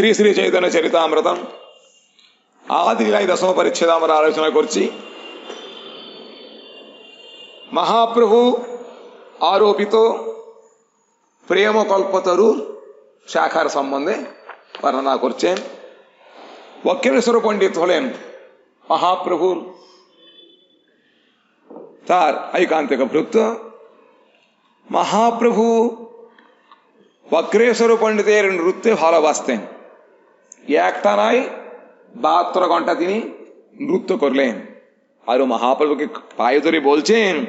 శ్రీ శ్రీ చైతన్య చరితామృతం ఆదిలాయి దశమ పరిచ్ఛేదామర ఆలోచన గురించి మహాప్రభు ఆరోపితో ప్రేమ కల్పతరు శాఖార సంబంధే వర్ణనా కూర్చే. వక్యేశ్వర పండితులేం మహాప్రభు తార్ ఐకాంతిక భృత్ మహాప్రభు వక్రేశ్వర పండితే రెండు వృత్తి హాలవాస్తాను একটা নয় বাহাত্তর ঘণ্টা তিনি নৃত্য করলেন। আর মহাপ্রভুকে পায়ে ধরে বলছেন,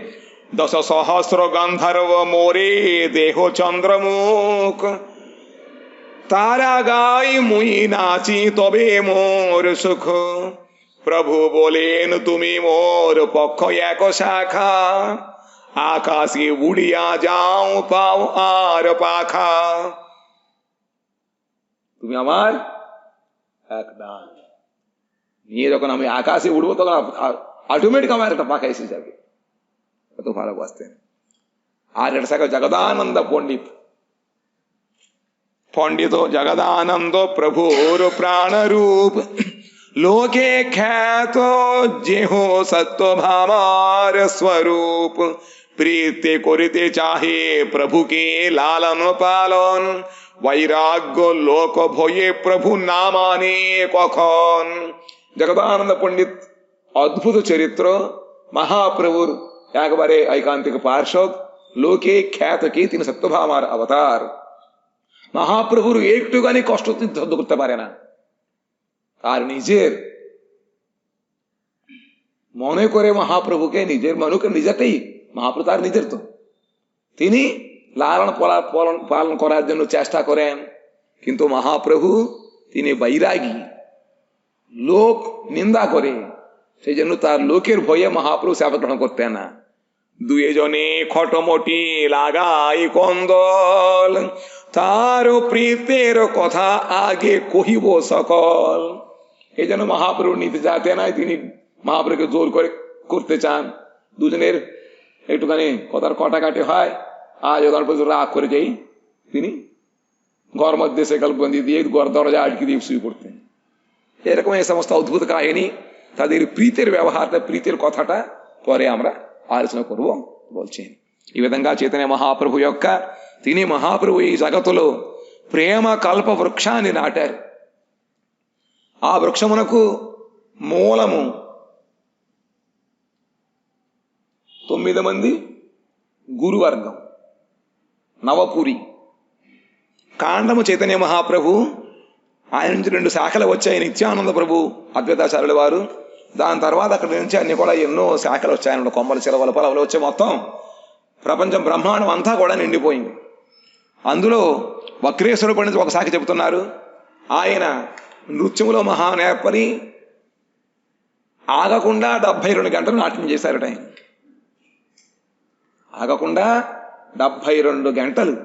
দশ সহস্র গন্ধর্ব মোরে দেহ চন্দ্রমুখ। তারা গাই মুই নাচি তবে মোর সুখ। প্রভু বলেন, তুমি মোর পক্ষ এক শাখা। আকাশে উড়িয়া যাও, পাও আর পাখা। তুমি আমার এক ডাক নিয়ে যখন আমি আকাশে উঠবো তখন অটোমেটিক আমার একটা পাখা এসে যাবে কত ভালোবাসতেন আর এটা থাকে জগদানন্দ পণ্ডিত পণ্ডিত জগদানন্দ প্রভুর প্রাণরূপ লোকে খ্যাত যেহ সত্য ভামার স্বরূপ প্রীতি করিতে চাহে প্রভুকে লালন পালন বৈরাগ্য লোক ভয়ে প্রভু না মানে কখন? জগদানন্দ পণ্ডিত অদ্ভুত চরিত্র। মহাপ্রভুর একবারে ঐকান্তিক পার্শ্বদ। লোকে খ্যাত কি তিনি সত্যভামার অবতার। মহাপ্রভুর একটুখানি কষ্ট সহ্য করতে পারে না। আর নিজের মনে করে মহাপ্রভুকে নিজের মনুকে নিজেরটাই। মহাপ্রভু তার নিজের তো। তিনি লালন পালন পালন করার জন্য চেষ্টা করেন। কিন্তু মহাপ্রভু, তিনি বৈরাগী। লোক নিন্দা করে। সেই জন্য তার লোকের ভয়ে মহাপ্রভু সেবা গ্রহণ করতেন না। দুজনে খটমটি লাগাই কন্দল। তার প্রীতের কথা আগে কহিব সকল। এই জন্য মহাপ্রভু নিতে যাতে নাই, তিনি মহাপ্রভুকে জোর করে করতে চান। দুজনের একটুখানি কথার কটাকাটি হয়। আজ ওখান পর্যন্ত রাগ করে যাই তিনি ঘর মধ্যে সেকাল বন্দি দিয়ে ঘর দরজা আটকে দিয়ে শুয়ে পড়তেন এরকম এই সমস্ত অদ্ভুত কাহিনী তাদের প্রীতের ব্যবহারটা প্রীতের কথাটা পরে আমরা ఆలోచన করব বলছেন ఈ విధంగా చైతన్య మహాప్రభు యొక్క తిని మహాప్రభు ఈ జగత్తులో ప్రేమ కల్ప వృక్షాన్ని నాటారు ఆ వృక్షమునకు మూలము తొమ్మిది మంది గురువర్గం నవపురి. కాండము చైతన్య మహాప్రభు ఆయన నుంచి రెండు శాఖలు వచ్చాయి నిత్యానంద ప్రభు అద్వైతాచార్యుల వారు. దాని తర్వాత అక్కడి నుంచి అన్ని కూడా ఎన్నో శాఖలు వచ్చాయన్నమాట కొమ్మల చిరవల పొలవలు వచ్చే మొత్తం ప్రపంచం బ్రహ్మాండం అంతా కూడా నిండిపోయింది. అందులో వక్రేశ్వర పండిత ఒక శాఖ చెబుతున్నారు. ఆయన నృత్యములో మహానేర్పరి ఆగకుండా డెబ్బై రెండు గంటలు నాట్యం చేశారట ఆయన. ఆగకుండా డెబ్బై రెండు గంటలు.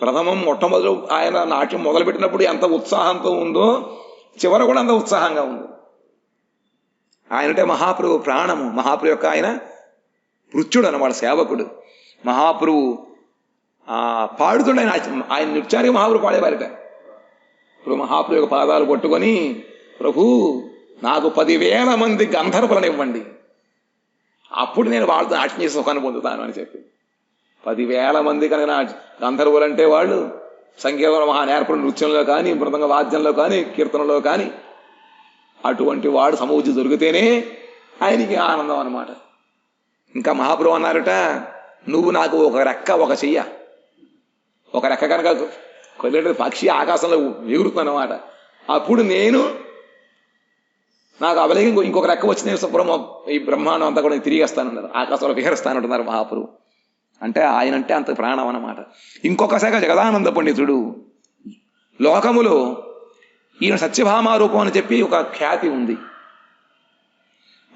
ప్రథమం మొట్టమొదలు ఆయన నాట్యం మొదలుపెట్టినప్పుడు ఎంత ఉత్సాహంతో ఉందో చివర కూడా అంత ఉత్సాహంగా ఉంది. ఆయనంటే మహాప్రభు ప్రాణము. మహాప్రభు యొక్క ఆయన మృత్యుడు అన్నమాట సేవకుడు. మహాప్రభు పాడుతుండే ఆయన ఆయన నృత్యానికి మహాప్రభు పాడేవారిట. ఇప్పుడు మహాప్రభు యొక్క పాదాలు కొట్టుకొని ప్రభు నాకు పదివేల మంది గంధర్వులను ఇవ్వండి. అప్పుడు నేను వాళ్ళతో నాట్యం చేసి సుఖాన్ని పొందుతాను అని చెప్పి. పదివేల మంది కనుక నా గంధర్వులు అంటే వాళ్ళు సంగీతంలో మహా నేర్పణ నృత్యంలో కానీ మృదంగ వాద్యంలో కానీ కీర్తనలో కానీ అటువంటి వాడు సమూచి దొరికితేనే ఆయనకి ఆనందం అనమాట ఇంకా మహాప్రభు అన్నారట నువ్వు నాకు ఒక రెక్క ఒక చెయ్య. ఒక రెక్క కనుక కొద్దిగా పక్షి ఆకాశంలో ఎగురుతుందన్నమాట. అప్పుడు నేను నాకు అవలేకి ఇంకో ఇంకొక రెక్క వచ్చి నేను ఈ బ్రహ్మాండం అంతా కూడా తిరిగి వస్తానన్నారు ఆకాశంలో విహరిస్తానంటున్నారు మహాప్రభు. అంటే ఆయన అంటే అంత ప్రాణం అన్నమాట. ఇంకొక శాఖ జగదానంద పండితుడు. లోకములో ఈయన సత్యభామారూపం అని చెప్పి ఒక ఖ్యాతి ఉంది.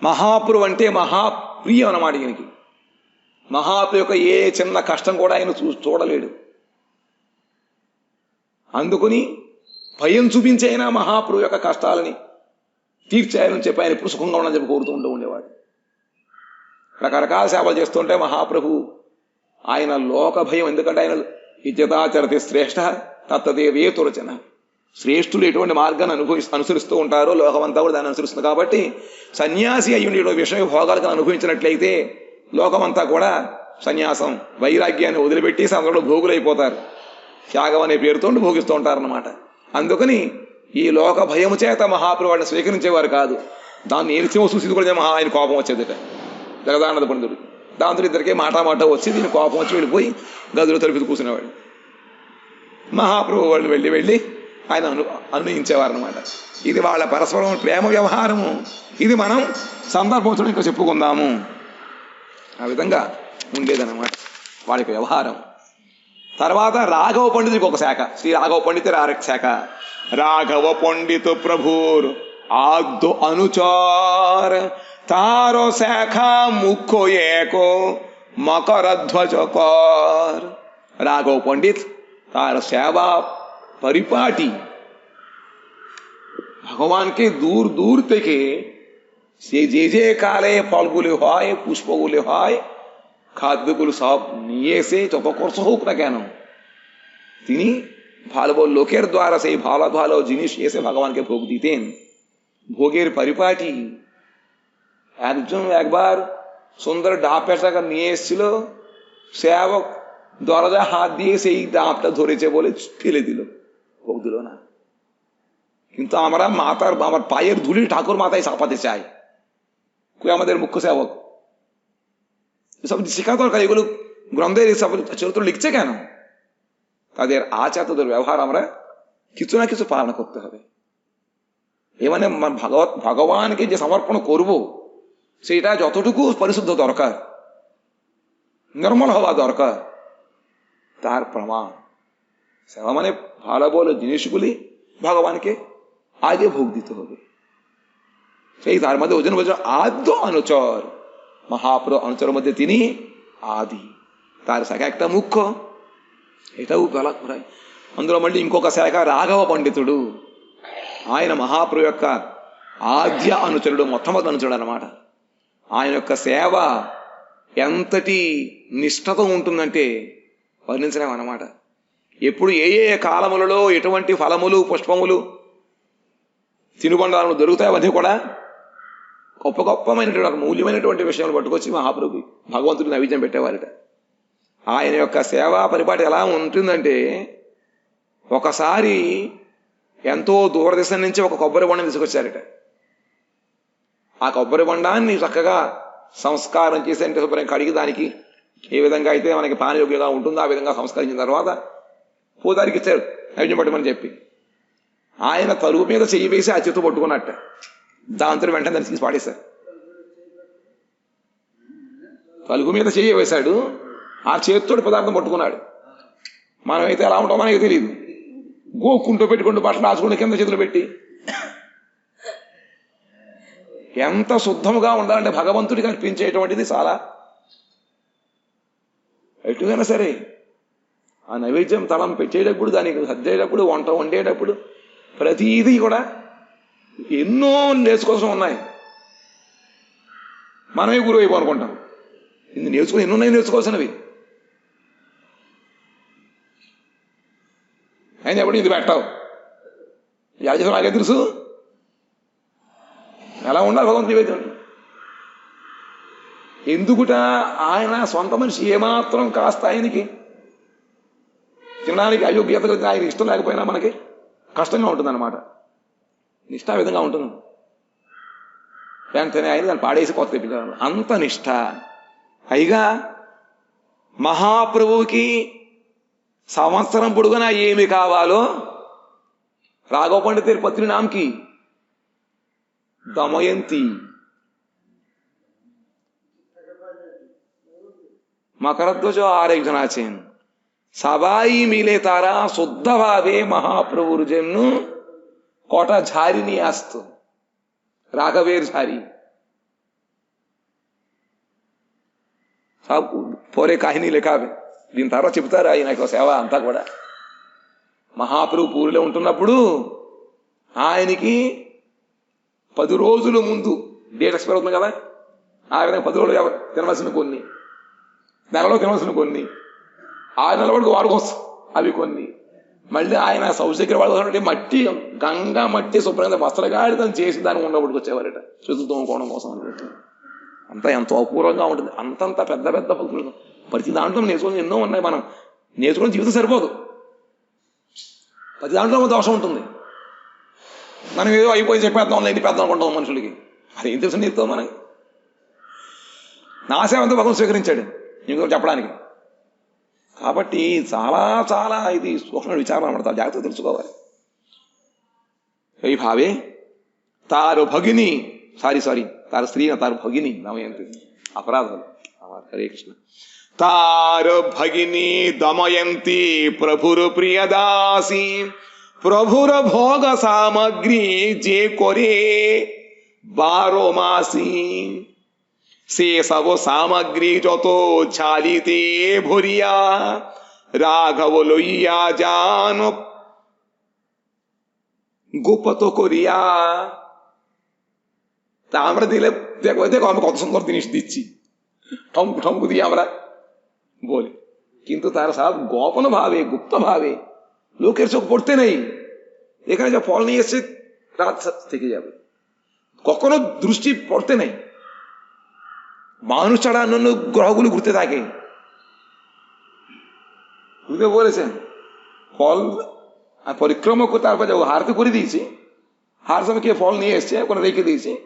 మహాప్రు అంటే మహాప్రియం అన్నమాట ఈయనకి. మహాప్రు యొక్క ఏ చిన్న కష్టం కూడా ఆయన చూ చూడలేడు. అందుకుని భయం చూపించైనా మహాప్రు యొక్క కష్టాలని తీర్చేయాలని చెప్పి ఆయన ఎప్పుడు సుఖంగా ఉండని చెప్పి కోరుతూ ఉంటూ ఉండేవాడు. రకరకాల సేవలు చేస్తుంటే మహాప్రభు ఆయన లోక భయం ఎందుకంటే ఆయన ఇజ్జతాచరతి శ్రేష్ఠ తత్తదేవేతురచన శ్రేష్ఠులు ఎటువంటి మార్గాన్ని అనుభవి అనుసరిస్తూ ఉంటారో లోకమంతా కూడా దాన్ని అనుసరిస్తుంది. కాబట్టి సన్యాసి అయ్యుండి విషయ భోగాలకు అనుభవించినట్లయితే లోకమంతా కూడా సన్యాసం వైరాగ్యాన్ని వదిలిపెట్టి అందులో భోగులైపోతారు. త్యాగం అనే పేరుతో భోగిస్తూ ఉంటారన్నమాట. అందుకని ఈ లోక భయము చేత మహాప్రభు వాడిని స్వీకరించేవారు కాదు. దాన్ని ఏలిసేమో చూసి కూడా మహా ఆయన కోపం వచ్చేదట. జగదానంద పండితుడు. దాంతో ఇద్దరికే మాట మాట వచ్చి దీని కోపం వచ్చి వెళ్ళిపోయి గదిలో తలుపుతూ కూర్చునేవాడు మహాప్రభు వాళ్ళు వెళ్ళి వెళ్ళి ఆయన అను అనుభవించేవారు అనమాట ఇది వాళ్ళ పరస్పరం ప్రేమ వ్యవహారము. ఇది మనం సందర్భోత్సవం ఇంకా చెప్పుకుందాము. ఆ విధంగా ఉండేదన్నమాట వాళ్ళ వ్యవహారం. తర్వాత రాఘవ పండితుడికి ఒక శాఖ. శ్రీ రాఘవ పండిత రారక శాఖ. రాఘవ పండితు ప్రభుర్ ఆద్దు అనుచార్ তার শাখা মুখ্য এক মকরধ্বজ কর রাঘব পণ্ডিত, তার সেবা পরিপাটি। ভগবানকে দূর দূর থেকে সে যে যে কালে ফলগুলি হয়, পুষ্পগুলি হয়, খাদ্যগুলো সব নিয়ে এসে যত হোক না কেন, তিনি ভালো লোকের দ্বারা সেই ভালো ভালো জিনিস এসে ভগবানকে ভোগ দিতেন। ভোগের পরিপাটি একজন একবার সুন্দর ডাব পেশাকা নিয়ে এসেছিল। সেবক দরজায় হাত দিয়ে সেই ডাবটা ধরেছে বলে ফেলে দিল। ভোগ দিল না। কিন্তু আমরা মাতার, আমার পায়ের ধুলি ঠাকুর মাথায় চাপাতে চাই। কই আমাদের মুখ্য সেবক? এসব শেখা দরকার, এগুলো গ্রন্থের এসব চরিত্র লিখছে কেন? তাদের আচার, তাদের ব্যবহার আমরা কিছু না কিছু পালন করতে হবে। এ মানে ভগবত, ভগবানকে যে সমর্পণ করব সেটা যতটুকু পরিশুদ্ধ দরকার নির্মল হওয়া দরকার তার প্রমাণ সেবা মানে ভালো ভালো জিনিসগুলি ভগবানকে আগে ভোগ দিতে হবে সেই তার মধ্যে ওজন বোঝা আদ্য অনুচর మహాప్రభు అనుచరుల మధ్య తిని ఆది తారి శాఖ একটা ముఖ్య ఎటవు గల అందులో మళ్ళీ ఇంకొక శాఖ రాఘవ పండితుడు ఆయన మహాప్రభు యొక్క ఆద్య అనుచరుడు మొట్టమొదటి అనుచరుడు అనమాట ఆయన యొక్క సేవ ఎంతటి నిష్ఠతో ఉంటుందంటే వర్ణించలేం అన్నమాట. ఎప్పుడు ఏ ఏ కాలములలో ఎటువంటి ఫలములు పుష్పములు తినుబండాలను దొరుకుతాయి అవన్నీ కూడా గొప్ప గొప్పమైనటువంటి ఒక మూల్యమైనటువంటి విషయాలు పట్టుకొచ్చి మహాప్రభు భగవంతుడికి నైవేద్యం పెట్టేవారట. ఆయన యొక్క సేవా పరిపాటి ఎలా ఉంటుందంటే ఒకసారి ఎంతో దూరదేశం నుంచి ఒక కొబ్బరి బొండం తీసుకొచ్చారట. ఆ కొబ్బరి బొండాన్ని చక్కగా సంస్కారం చేసి అంటే శుభ్రం కడిగి దానికి ఏ విధంగా అయితే మనకి పానయోగ్యంగా ఉంటుందో ఆ విధంగా సంస్కరించిన తర్వాత పూజారికి ఇచ్చారు. నైవేద్యం పట్టమని చెప్పి. ఆయన తలుపు మీద చెయ్యి వేసి ఆ చేతు పట్టుకున్నట్ట. దాంతో వెంటనే దాన్ని తీసి పాడేశారు. తలుపు మీద చెయ్యి వేశాడు. ఆ చేతితోటి పదార్థం పట్టుకున్నాడు. మనమైతే ఎలా ఉంటామో మనకి తెలియదు గోక్కుంటూ పెట్టుకుంటూ బట్టలు రాసుకుంటూ కింద చేతులు పెట్టి ఎంత శుద్ధముగా ఉండాలంటే భగవంతుడికి అర్పించేటువంటిది చాలా. ఎటువైనా సరే ఆ నైవేద్యం తలం పెట్టేటప్పుడు దానికి సర్దేటప్పుడు వంట వండేటప్పుడు ప్రతిదీ కూడా ఎన్నో నేర్చుకోసం ఉన్నాయి. మనమే గురువు అయిపో అనుకుంటాం. ఇది నేర్చుకో ఎన్ని ఉన్నాయి నేర్చుకోవాల్సినవి ఆయన ఎప్పుడు ఇది పెట్టావు? ఎలా చేసావు నాకే తెలుసు? ఎలా ఉండాలి భగవంతు నివేదన? ఎందుకుట ఆయన సొంత మనిషి ఏమాత్రం కాస్త ఆయనకి తినడానికి అయోగ్యత కలిగిన ఆయన ఇష్టం లేకపోయినా మనకి కష్టంగా ఉంటుందన్నమాట. నిష్ఠ విధంగా ఉంటుంది వెంటనే ఆయన దాన్ని పాడేసి కొత్త తెప్పించారు అంత నిష్ఠ. పైగా మహాప్రభువుకి సంవత్సరం పొడుగునా ఏమి కావాలో రాఘవ పండిత పత్రి నామ్కి దమయంతి মকরধ্বজ আর একজন আছেন সবাই মিলে তারা শুদ্ধভাবে মহাপ্রভুর জন্য কটা ঝাড়ি নিয়ে আসতো রাঘবের ঝাড়ি సబ్ పోరే కాహిని లెక్కావి దీని తర్వాత చెబుతారు ఆయన యొక్క సేవ అంతా కూడా మహాప్రభు పూరిలో ఉంటున్నప్పుడు ఆయనకి పది రోజుల ముందు డేట్ ఎక్స్పైర్ అవుతుంది కదా? ఆ విధంగా పది రోజులు తినవలసిన కొన్ని. నెలలో తినవలసిన కొన్ని. ఆరు నెలల వరకు వాడుకోవచ్చు అవి కొన్ని. మళ్ళీ ఆయన సౌశక్ర వాళ్ళు మట్టి గంగా మట్టి శుభ్రంగా వస్త్రగాడితం చేసి దాన్ని ఉండబడికి వచ్చేవారట చేతులు తోముకోవడం కోసం అని అంతా ఎంతో అపూర్వంగా ఉంటుంది. అంతంత పెద్ద పెద్ద భక్తులు ప్రతి దాంట్లో నేర్చుకుని ఎన్నో ఉన్నాయి మనం. నేర్చుకుని జీవితం సరిపోదు. ప్రతి దాంట్లో దోషం ఉంటుంది. మనం ఏదో అయిపోయి చెప్పేద్దాం లేని పెద్దాం అనుకుంటాం మనుషులకి. అది ఏం తెలుసు నీతో మనకి? నా సేవ అంతా స్వీకరించాడు ఇంకో చెప్పడానికి. కాబట్టి చాలా చాలా ఇది సూక్ష్మ విచారణ పడతారు జాగ్రత్త తెలుసుకోవాలి. ఈ భావే తారు భగిని సారీ సారీ తారు స్త్రీ తారు భగిని దమయంతి అపరాధాలు. హరే కృష్ణ. తారు భగిని దమయంతి ప్రభురు ప్రియదాసి. প্রভুর ভোগ সামগ্রী যে করে বারো মাসি, সে সব সামগ্রী যত ছালিতে ভরিয়া রাঘব লইয়া যান। গোপত করিয়া, তা আমরা দিলে দেখো দেখো আমি কত সুন্দর জিনিস দিচ্ছি। ঠমকু ঠমকু দিয়ে আমরা বলি। কিন্তু তার সব গোপন ভাবে, গুপ্ত ভাবে লোকের চোখ পড়তে নেই। এখানে যা ফল নিয়ে এসছে রাত থেকে যাবে। কখনো দৃষ্টি পড়তে নেই। মানুষ ছাড়া অন্যান্য গ্রহগুলো ঘুরতে থাকে। বুঝতে বলেছেন ফল পরিক্রমা করে তারপর যাব। হার তো করে দিয়েছি। হার সময় কে ফল নিয়ে এসছে ওখানে রেখে দিয়েছি।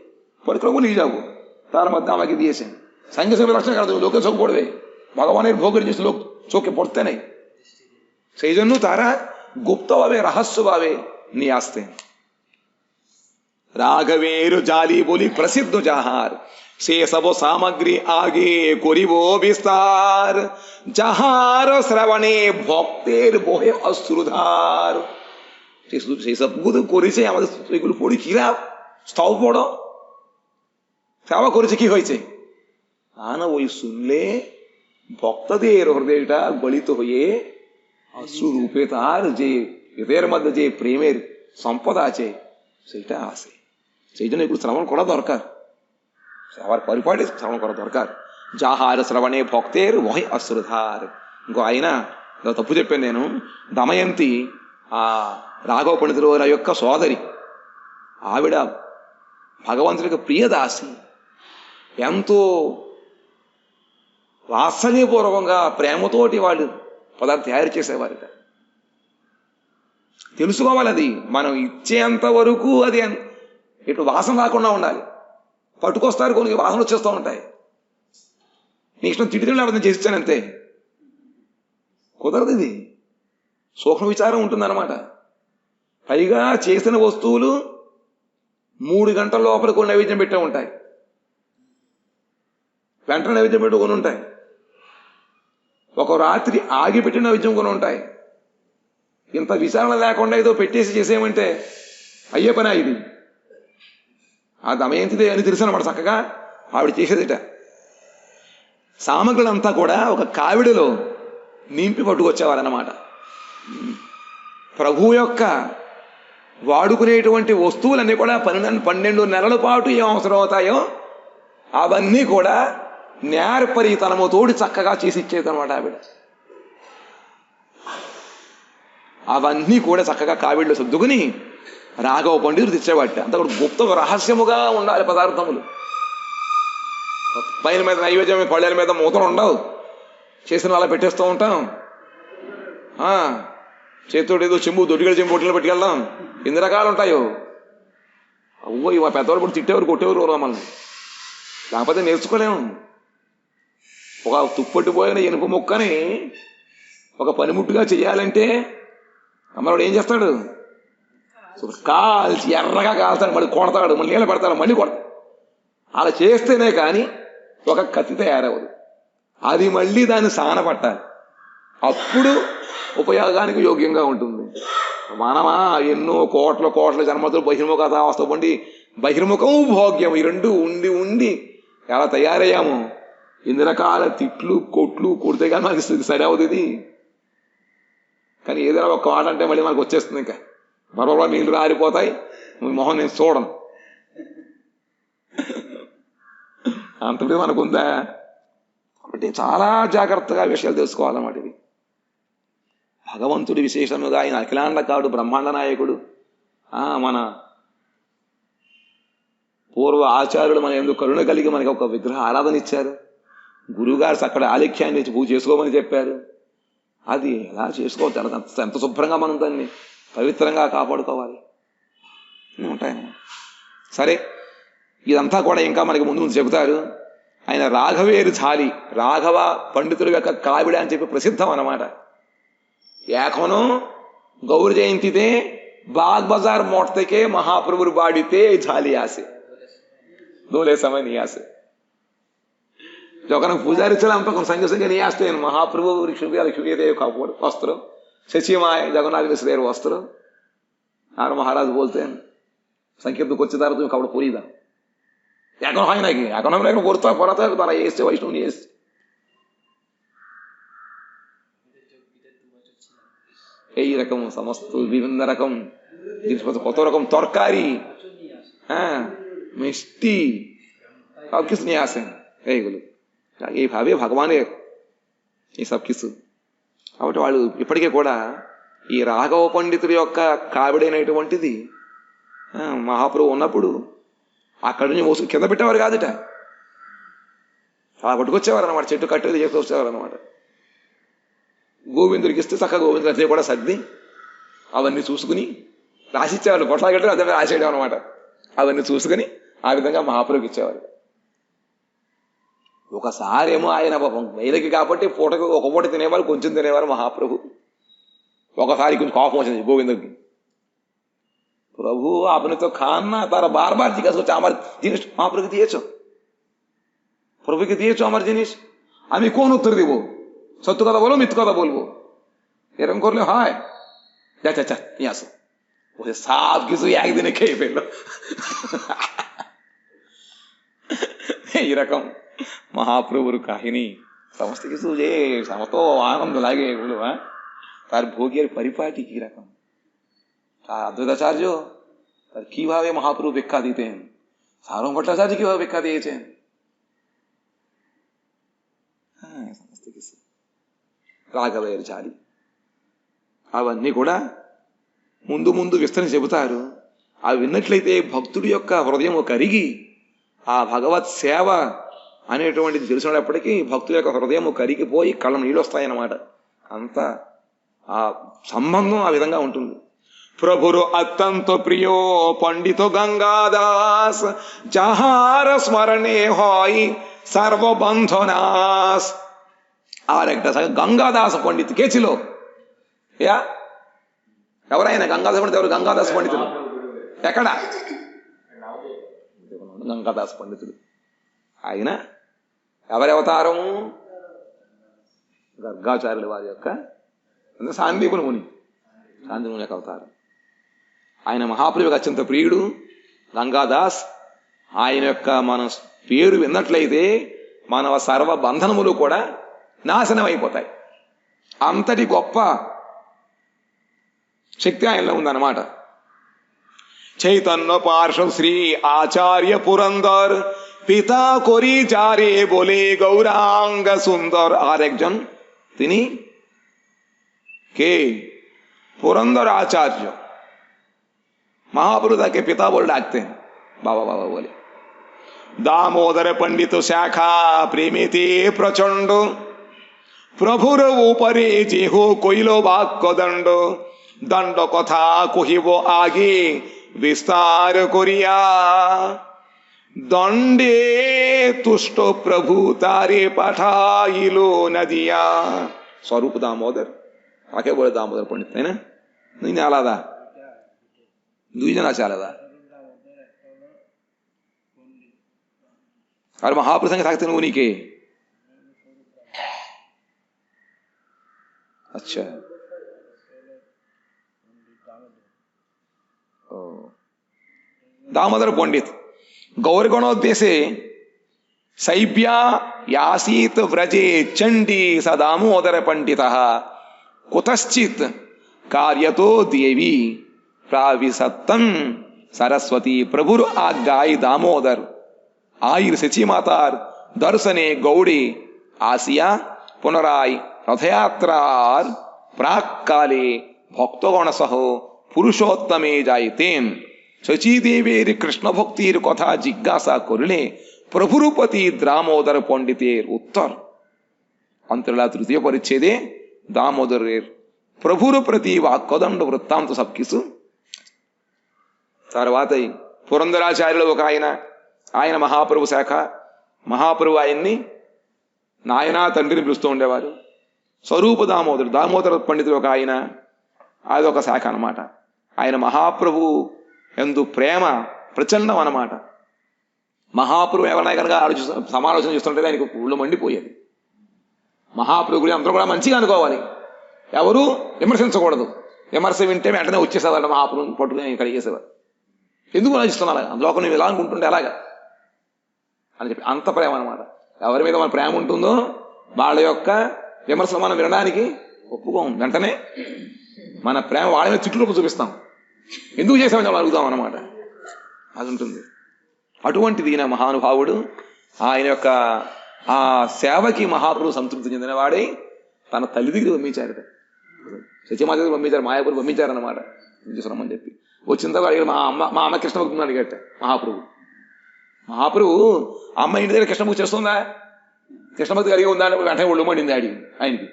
পরিক্রমা নিয়ে যাব। তার মধ্যে আমাকে দিয়েছেন। সঙ্গে সঙ্গে কাটতে হবে, লোকে চোখ পড়বে। ভগবানের ভোগের জিনিস লোক চোখে পড়তে নেই। সেই জন্য তারা গুপ্তভাবে, রহস্যভাবে নিয়ে আসতেন। রাঘবের জালি বলি প্রসিদ্ধ যাহার সে সব সামগ্রী আগে করিব বিস্তার। যাহার শ্রবণে ভক্তের বহে অশ্রুধার। সেই সবগুলো করেছে, আমাদের এগুলো পড়ি কিরা স্তব পড়ো। সেবা করেছে, কি হয়েছে? না ওই শুনলে ভক্তদের হৃদয়টা গলিত হয়ে అశ్వరూపేతార జే ఇతర మధ్య జే ప్రేమేర్ సంపద ఆచే. సైట ఆశే సైతం ఇప్పుడు శ్రవణం కూడా దొరకారు. వారి పరిపాటి శ్రవణం కూడా దొరకారు. జాహార శ్రవణే భోక్తేర్ వహి అశ్రుధార్. ఇంకో ఆయన తప్పు చెప్పాను నేను. దమయంతి ఆ రాఘవ పండితులు యొక్క సోదరి. ఆవిడ భగవంతుడికి ప్రియదాసి. ఎంతో వాసనీపూర్వకంగా ప్రేమతోటి వాళ్ళు పదార్థం తయారు చేసేవారట. తెలుసుకోవాలి అది మనం ఇచ్చేంత వరకు అది ఇటు వాసన రాకుండా ఉండాలి. పట్టుకొస్తారు కొన్ని వాసన వచ్చేస్తూ ఉంటాయి. నీ ఇష్టం తిట్టి లేకపోతే చేసిచ్చాను అంతే కుదరదు ఇది. సూక్ష్మ విచారం ఉంటుందన్నమాట. పైగా చేసిన వస్తువులు మూడు గంటల లోపల కొన్ని నైవేద్యం పెట్టే ఉంటాయి. వెంటనే నైవేద్యం పెట్టి కొన్ని ఉంటాయి. ఒక రాత్రి ఆగిపెట్టిన విజయం కొన్ని ఉంటాయి. ఇంత విచారణ లేకుండా ఏదో పెట్టేసి చేసేయమంటే అయ్యే పని ఇది. ఆ దమయంతిదే అని తెలుసు అనమాట చక్కగా ఆవిడ చేసేదిట. సామగ్రులంతా కూడా ఒక కావిడిలో నింపి పట్టుకొచ్చేవారన్నమాట. ప్రభు యొక్క వాడుకునేటువంటి వస్తువులన్నీ కూడా పన్నెండు పన్నెండు నెలల పాటు ఏం అవసరం అవుతాయో అవన్నీ కూడా నేర్పరితనముతోటి చక్కగా చేసి ఇచ్చేదనమాట ఆవిడ. అవన్నీ కూడా చక్కగా కావిడిలో సర్దుకుని రాఘవ పండితుడు తెచ్చేవాట. అంత గుప్త రహస్యముగా ఉండాలి పదార్థములు. పైన మీద నైవేద్యం పళ్ళెల మీద మూతలు ఉండవు. చేసిన అలా పెట్టేస్తూ ఉంటాం. ఆ, చేతితోటి ఏదో చెంబు దొడ్డిగడ చెంబు ఒట్టిలో పెట్టుకెళ్దాం. ఎన్ని రకాలు ఉంటాయో. అవ్వ ఇవ పెద్దవాళ్ళు కూడా తిట్టేవారు కొట్టేవారు మమ్మల్ని లేకపోతే నేర్చుకోలేము. ఒక తుప్పట్టిపోయిన ఇనుప ముక్కని ఒక పనిముట్టుగా చేయాలంటే అమ్మవాడు ఏం చేస్తాడు? కాల్చి ఎర్రగా కాల్తాడు మళ్ళీ కొడతాడు మళ్ళీ నీళ్ళు పెడతాడు మళ్ళీ కొడతాడు అలా చేస్తేనే కానీ ఒక కత్తి తయారవదు అది మళ్ళీ దాన్ని సానపట్టాలి. అప్పుడు ఉపయోగానికి యోగ్యంగా ఉంటుంది. మనమా ఎన్నో కోట్ల కోట్ల జన్మతులు బహిర్ముఖ అవస్థ పండి బహిర్ముఖం భోగ్యం ఈ రెండు ఉండి ఉండి ఎలా తయారయ్యాము? ఎన్ని రకాల తిట్లు కొట్లు కొడితే కానీ మనకి సరి అవుతుంది కానీ ఏదైనా ఒక మాట అంటే మళ్ళీ మనకు వచ్చేస్తుంది ఇంకా. బరబర నీళ్ళు రారిపోతాయి. మొహం నేను చూడను. అంతటి మనకు ఉందా కాబట్టి చాలా జాగ్రత్తగా విషయాలు తెలుసుకోవాలన్నమాట ఇవి. భగవంతుడి విశేషముగా ఆయన అఖిలాండకాడు బ్రహ్మాండ నాయకుడు. మన పూర్వ ఆచార్యులు మన ఎందుకు కరుణ కలిగి మనకి ఒక విగ్రహ ఆరాధన ఇచ్చారు. గురువుగారు అక్కడ ఆలిఖ్యాన్ని పూజ చేసుకోమని చెప్పారు. అది ఎలా చేసుకోవచ్చు? ఎంత శుభ్రంగా మనం దాన్ని పవిత్రంగా కాపాడుకోవాలి. ఉంటాయి. సరే ఇదంతా కూడా ఇంకా మనకి ముందు ముందు చెబుతారు. ఆయన రాఘవేరు ఛాలి రాఘవ పండితుడు యొక్క కావిడ అని చెప్పి ప్రసిద్ధం అన్నమాట. ఏకను గౌర జయంతితే బాగ్ బజార్ మోటతకే మహాప్రభుడు బాడితే ఝాలి ఆశ. దోలే ఆశ? যখন পূজারি ছিলাম তখন সঙ্গে সঙ্গে নিয়ে আসতেন মহাপ্রভু শুকিয়ে শুকিয়ে দিয়ে কাপড়, বস্ত্র সেচিমায় জগন্নাথ মিশ্রের বস্ত্র। আর মহারাজ বলতেন, সংক্ষিপ্ত করছে তারা তুমি কাপড় পরিয়ে দাও। এখন হয় নাকি? এখন আমরা এখন হবে পড়াতে হবে, তারা এসছে, বৈষ্ণব নিয়ে এসছে। এই রকম সমস্ত, বিভিন্ন রকম জিনিসপত্র, কত রকম তরকারি হ্যাঁ মিষ্টি সব কিছু নিয়ে আসেন, এইগুলো। అవే భగవానే ఈ సబ్కిస్ కాబట్టి వాళ్ళు ఇప్పటికే కూడా ఈ రాఘవ పండితుడి యొక్క కావిడైనటువంటిది మహాప్రభు ఉన్నప్పుడు అక్కడి నుంచి మోసుకు కింద పెట్టేవారు కాదుట అలా పట్టుకొచ్చేవారు అనమాట చెట్టు కట్టేది చేసుకొచ్చేవారు అనమాట గోవిందుడికి ఇస్తే చక్కగా గోవిందుడు అదే కూడా సర్ది అవన్నీ చూసుకుని రాసిచ్చేవాళ్ళు కొట్లాగట్టు అదే రాసేయడం అనమాట అవన్నీ చూసుకుని ఆ విధంగా మహాప్రభుకి ఇచ్చేవాళ్ళు ఒకసారి ఏమో ఆయన పాపం వేలకి కాబట్టి పూటకు ఒక పూట తినేవారు కొంచెం తినేవారు మహాప్రభు ఒకసారి కొంచెం కోపం వచ్చింది గోవిందుడికి প্রভু আপনি তো খান না তারা বারবার জিজ্ঞাসা করছে আমার জিনিস মহাপ্রভুকে দিয়েছ প্রভুকে দিয়েছ আমার জিনিস আমি কোন উত্তর দিব সত্য কথা বলো মিথ্য কথা বলবো এরকম করলে হয় যা চা চা নিয়ে আসো বলছে সব কিছু একদিনে খেয়ে ফেললো এইরকম মহাপ্রভুর কাহিনী সমস্ত কিছু যে সমস্ত আনন্দ লাগে এগুলো হ্যাঁ তার ভোগের পরিপাটি কি রকম তার অদ্বৈতাচার্য তার কিভাবে মহাপ্রভু ভিক্ষা দিতেন সারং ভট্টাচার্য কিভাবে ভিক্ষা দিয়েছেন হ্যাঁ সমস্ত কিছু రాఘవయ్య చాలి అవన్నీ కూడా ముందు ముందు విస్తరించి చెబుతారు అవి విన్నట్లయితే భక్తుడి యొక్క హృదయం కరిగి ఆ భగవత్ సేవ అనేటువంటిది తెలిసినప్పటికీ భక్తుల యొక్క హృదయం కరిగిపోయి కళ్ళ నీళ్ళు వస్తాయన్నమాట అంత ఆ సంబంధం ఆ విధంగా ఉంటుంది ప్రభురు అత్యంత ప్రియో పండిత గంగాదాస్ যাহার স্মরণে হয় সর্ববন্ধনাস আর একটা থাকে গঙ্গাদাস পণ্ডিত কে ছিল యా ఎవరైనా గంగాదాస్ పండితులు ఎవరు గంగాదాస్ పండితులు ఎక్కడ గంగాదాస్ పండితుడు ఆయన ఎవరి అవతారం గర్గాచార్యుల వారి యొక్క అంటే సాందీపుల ముని సాందీపుని యొక్క అవతారం. ఆయన మహాప్రభుకి అత్యంత ప్రియుడు గంగాదాస్. ఆయన యొక్క మన పేరు విన్నట్లయితే మన సర్వ బంధనములు కూడా నాశనం అయిపోతాయి అంతటి గొప్ప శక్తి ఆయనలో ఉందన్నమాట. చైతన్య పార్శ్వ శ్రీ ఆచార్య పురందర్. পিতা করি যারে বলে গৌরাঙ্গ সুন্দর। আর একজন, তিনি কে? পুরন্দর আচার্য। মহাপুরু তাকে পিতা বলে ডাকতেন, বাবা বাবা বলে। দামোদর পণ্ডিত শাখা প্রেমিতে প্রচণ্ড। প্রভুর উপরে যেহ কইল বাক্য দণ্ড দণ্ড কথা কহিব আগে, বিস্তার করিয়া। दंडे तुष्ट प्रभु तारे पठाइलो नदिया। स्वरूप दामोदर। काके बोले दामोदर पंडित, है ना? नहीं ना आलादा? दुई जनाचे आलादा। और महाप्रसंग साक्षी उन्हीं के? अच्छा। दामोदर पंडित। गौरगणोद्यसे शैप्या यासीत व्रजे चंडी सदामोदर पंडित कुतश्चित कार्यतो देवी प्राविसत्तम सरस्वती प्रभुर आगाई दामोदर। आईर शचि मातार दर्शने गौड़ी आसिया पुनराय रथयात्रार प्राक्काले भक्तगण सह पुरुषोत्तमे जायतेन শচীদেবের কৃষ্ণ ভক্তির কথা জিজ্ঞাসা করিলে প্রভুরূপতি দামোদর পণ্ডিতের উত্তর অন্তরলা তৃতীয় পরিচ্ছেদে దామోదరేర్ ప్రభురు ప్రతి వాక్కోదండ వృత్తాంత సబ్కిసు తర్వాత ఈ పురంధరాచార్యులు ఒక ఆయన ఆయన మహాప్రభు శాఖ మహాప్రభు ఆయన్ని నాయనా తండ్రిని పిలుస్తూ ఉండేవారు స్వరూప దామోదరుడు దామోదర పండితుడు ఒక ఆయన అది ఒక శాఖ అన్నమాట ఆయన మహాప్రభు ఎందు ప్రేమ ప్రచండం అన్నమాట. మహాప్రభు ఎవరైనా కనుక ఆలోచి సమాలోచన చేస్తుంటే ఆయనకు ఊళ్ళో మండిపోయేది. మహాప్రభు గురించి అందరూ కూడా మంచిగా అనుకోవాలి. ఎవరు విమర్శించకూడదు. విమర్శ వింటే వెంటనే వచ్చేసేవాడు మహాప్రభుని పట్టుకుని ఇక్కడ చేసేవారు. ఎందుకు ఆలోచిస్తున్నా అలాగా? అందులో నువ్వు ఇలా అనుకుంటుంటే ఎలాగా? అని చెప్పి అంత ప్రేమ అనమాట ఎవరి మీద మన ప్రేమ ఉంటుందో వాళ్ళ యొక్క విమర్శలు మనం వినడానికి ఒప్పుకోం. వెంటనే మన ప్రేమ వాళ్ళ మీద చుట్టూ చూపిస్తాం. ఎందుకు చేసామని అడుగుదాం అనమాట అది ఉంటుంది అటువంటిది ఈయన మహానుభావుడు ఆయన యొక్క ఆ సేవకి మహాప్రభు సంతృప్తి చెందినవాడై తన తల్లి దగ్గర పంపించారు సత్యమాత దగ్గర పంపించారు మాయాపురి పంపించారన్నమాట. చూసినామని చెప్పి. వచ్చిన తర్వాత అడిగారు మా అమ్మ మా అమ్మ కృష్ణ భక్తుని అడిగట మహాప్రభు మహాప్రభు అమ్మ ఇంటి దగ్గర కృష్ణ పూజ చేస్తుందా? కృష్ణ భక్తి కలిగి ఉందా? వెంటనే ఒళ్ళు మండింది ఆడి ఆయనకి.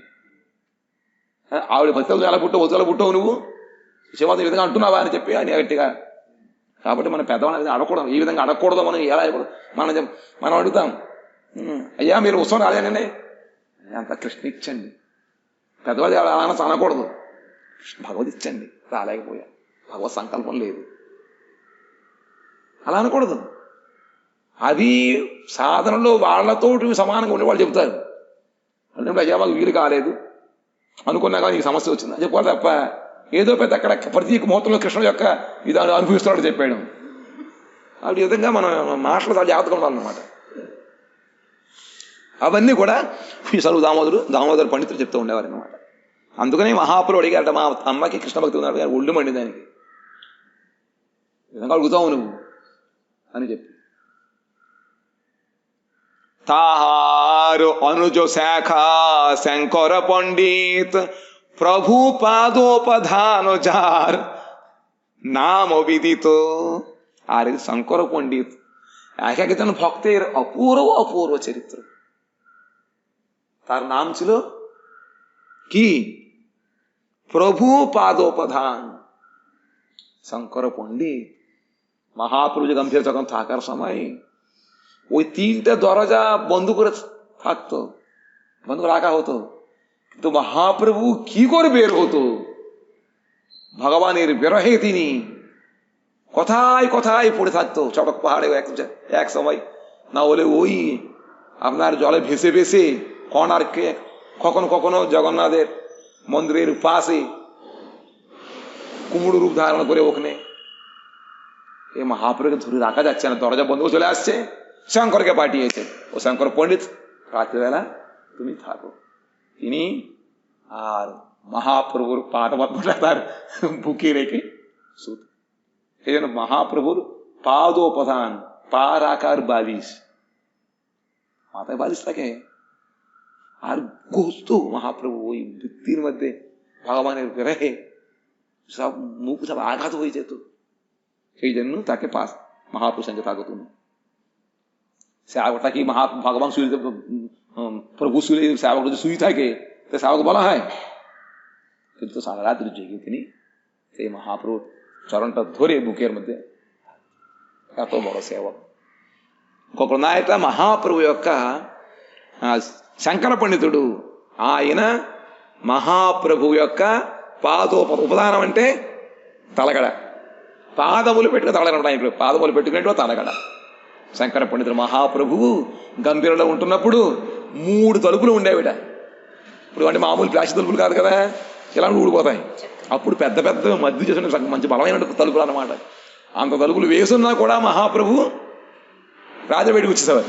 ఆవిడ భక్తులు ఎలా పుట్టవు వతులు పుట్టవు నువ్వు. శివాత ఈ విధంగా అంటున్నావా అని చెప్పి ఆయన గట్టిగా కాబట్టి మన పెద్దవాళ్ళని అడగకూడదు. ఈ విధంగా అడగకూడదు మనం ఎలా అడగకూడదు మనం మనం అడుగుతాం అయ్యా మీరు ఉత్సవం రాలేనండి అంత కృష్ణ ఇచ్చండి. పెద్దవాళ్ళు అలా అనకూడదు. కృష్ణ భగవద్ ఇచ్చండి రాలేకపోయా. భగవత్ సంకల్పం లేదు. అలా అనకూడదు. అది సాధనలో వాళ్ళతోటి సమానంగా ఉండేవాళ్ళు చెబుతారు అంటే అయ్యా మాకు వీలు కాలేదు. అనుకున్నా కానీ సమస్య వచ్చింది. అని చెప్పాలి తప్ప ఏదో పెద్ద అక్కడ ప్రతి ముహూర్తంలో కృష్ణ యొక్క ఇది అనుభవిస్తున్నాడు చెప్పాడు. అది విధంగా మనం మాటలు చాలా జాగ్రత్తగా ఉండాలన్నమాట అవన్నీ కూడా సలు దామోదరు దామోదరు పండితులు చెప్తూ ఉండేవారు అనమాట అందుకనే మహాపురుడు అడిగారట మా అమ్మకి కృష్ణ భక్తి ఉన్నాడు కానీ ఒళ్ళు మండి దానికి విధంగా అడుగుతావు నువ్వు? అని చెప్పి. తాహారు అనుజ శాఖ శంకర పండిత్ প্রভু পাদোপধান যার নাম বিদিত আর শঙ্কর পণ্ডিত এক একজন ভক্তের অপূর্ব অপূর্ব চরিত্র। তার নাম ছিল কি? প্রভু পাদোপধান শঙ্কর পণ্ডিত মহাপ্রভু গম্ভীর যখন থাকার সময় ওই তিনটে দরজা বন্ধ করে থাকতো, বন্ধ করে রাখা হতো কিন্তু মহাপ্রভু কি করে বের হতো? ভগবানের বেরহে তিনি কোথায় কোথায় পড়ে থাকতো চটক পাহাড়ে এক এক সময়। না হলে ওই আপনার জলে ভেসে ভেসে কনারকে কখনো কখনো জগন্নাথের মন্দিরের পাশে কুমড়ো রূপ ধারণ করে ওখানে। এই মহাপ্রভুকে ধরে রাখা যাচ্ছে না, দরজা বন্ধ চলে আসছে, শঙ্করকে পাঠিয়েছে। ও শঙ্কর পণ্ডিত, রাত্রিবেলা তুমি থাকো। তিনি আর মহাপ্রভুর পাদপদ্মটা তার বুকে রেখে শুত এই জন্য মহাপ্রভুর পাদোপধান পা রাখার বালিশ মাথায় বালিশ থাকে আর গোস্ত মহাপ্রভু ওই ভিত্তির মধ্যে ভগবানের গ্রহে সব মুখ সব আঘাত হয়ে যেত সেই জন্য তাকে পাস মহাপ্রভু সঙ্গে থাকো তুমি সেবকটা কি মহা ভগবান প্রভু শুলে સાવક যদি સુઈ থাকে કે તે বলা হয় কিন্তু তো সারা রাত্রি জেগে তিনি সেই মহাপ্রভুর চরণটা ধরে বুকের মধ্যে এত বড় সেবক గొప్పనాయట మహాప్రభు యొక్క శంకర పండితుడు ఆయన మహాప్రభు యొక్క పాదోప ఉపదానం అంటే తలగడ పాదములు పెట్టిన తలగడ ఇప్పుడు పాదములు పెట్టుకునేట్టు తలగడ శంకర పండితుడు మహాప్రభువు గంభీరలో ఉంటున్నప్పుడు మూడు తలుపులు ఉండేవిట. ఇప్పుడు అంటే మామూలు ప్లాస్టిక్ తలుపులు కాదు కదా. ఇలా ఊడిపోతాయి అప్పుడు పెద్ద పెద్ద మధ్య చేసిన మంచి బలమైన తలుపులు అన్నమాట. అంత తలుపులు వేసున్నా కూడా మహాప్రభు రాజబయటకు వచ్చేసేవారు.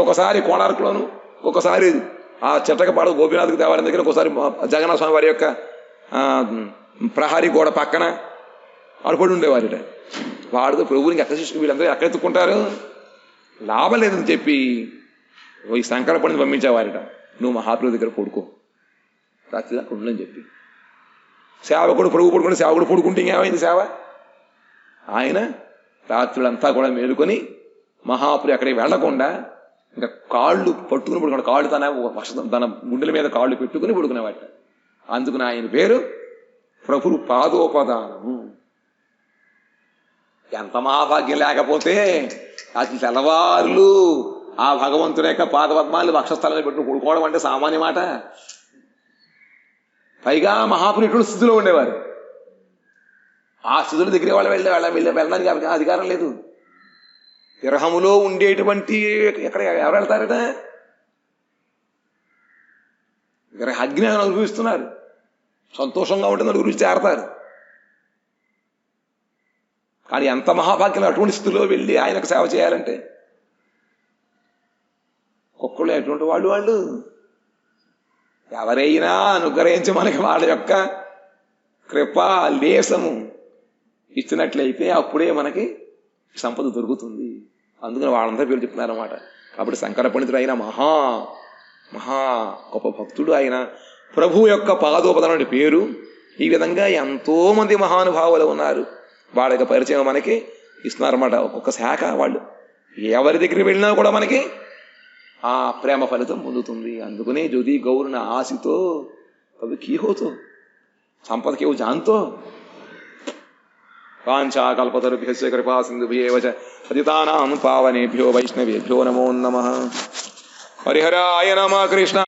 ఒకసారి కోణార్కులోను ఒకసారి ఆ చెట్టకపాడు గోపీనాథ్కి దేవాలయం దగ్గర ఒకసారి జగన్నాథ స్వామి వారి యొక్క ఆ, ప్రహరీ గోడ పక్కన అడుపడి ఉండేవారిట. వాడితో ప్రభువునికి ఎక్కడ శిష్యులు వీళ్ళందరూ ఎక్కడ ఎత్తుకుంటారు లాభం లేదని చెప్పి ఈ శంకర పంపించేవారట పంపించేవారిట నువ్వు మహాప్రభు దగ్గర కొడుకో రాత్రి దాకా ఉండని చెప్పి. సేవకుడు పొడుగు పడుకుంటే సేవకుడు పడుకుంటే ఇంకేమైంది సేవ? ఆయన రాత్రులంతా కూడా మేలుకొని మహాపురి అక్కడికి వెళ్ళకుండా ఇంకా కాళ్ళు పట్టుకుని పడుకున్నాడు. కాళ్ళు తన వసతం తన గుండెల మీద కాళ్ళు పెట్టుకుని పడుకునేవాట అందుకుని ఆయన పేరు ప్రభులు పాదోపదానము. ఎంత మహాభాగ్యం లేకపోతే అసలు తెల్లవారులు ఆ భగవంతుని యొక్క పాదపద్మాలు వక్షస్థలాన్ని పెట్టుకుని కూడుకోవడం అంటే సామాన్య మాట. పైగా మహాపురుషుడు స్థితిలో ఉండేవారు. ఆ స్థితుల దగ్గర వాళ్ళు వెళ్ళే వాళ్ళ వెళ్ళే వెళ్ళడానికి అధికారం లేదు. విరహములో ఉండేటువంటి ఎక్కడ ఎవరు వెళ్తారట? విరహ అజ్ఞానం అనుభవిస్తున్నారు. సంతోషంగా ఉంటుంది నలుగురు గురించి చేరతారు. కానీ ఎంత మహాభాగ్యం అటువంటి స్థితిలో వెళ్ళి ఆయనకు సేవ చేయాలంటే ఒక్కళ్ళు ఎటువంటి వాళ్ళు వాళ్ళు? ఎవరైనా అనుగ్రహించి మనకి వాళ్ళ యొక్క కృపా లేసము ఇచ్చినట్లయితే అప్పుడే మనకి సంపద దొరుకుతుంది. అందుకని వాళ్ళంతా పేరు చెప్తున్నారు అనమాట కాబట్టి శంకర పండితుడు ఆయన మహా మహా గొప్ప భక్తుడు ఆయన ప్రభు యొక్క పాదోపదనం అనే పేరు ఈ విధంగా ఎంతో మంది మహానుభావులు ఉన్నారు. వాళ్ళ యొక్క పరిచయం మనకి ఇస్తున్నారన్నమాట. ఒక్కొక్క శాఖ వాళ్ళు. ఎవరి దగ్గరికి వెళ్ళినా కూడా మనకి ఆ ప్రేమ ఫలితం పొందుతుంది అందుకనే జ్యోతి గౌరున ఆశతో తవి కీహోతో సంపద కేవు జాంతో వాంఛాకల్పతరుభ్యస్య కృపా సింధుభ్యేవ చ పతితానాం పావనేభ్యో వైష్ణవేభ్యో నమో నమః హరిహరాయ నమ కృష్ణ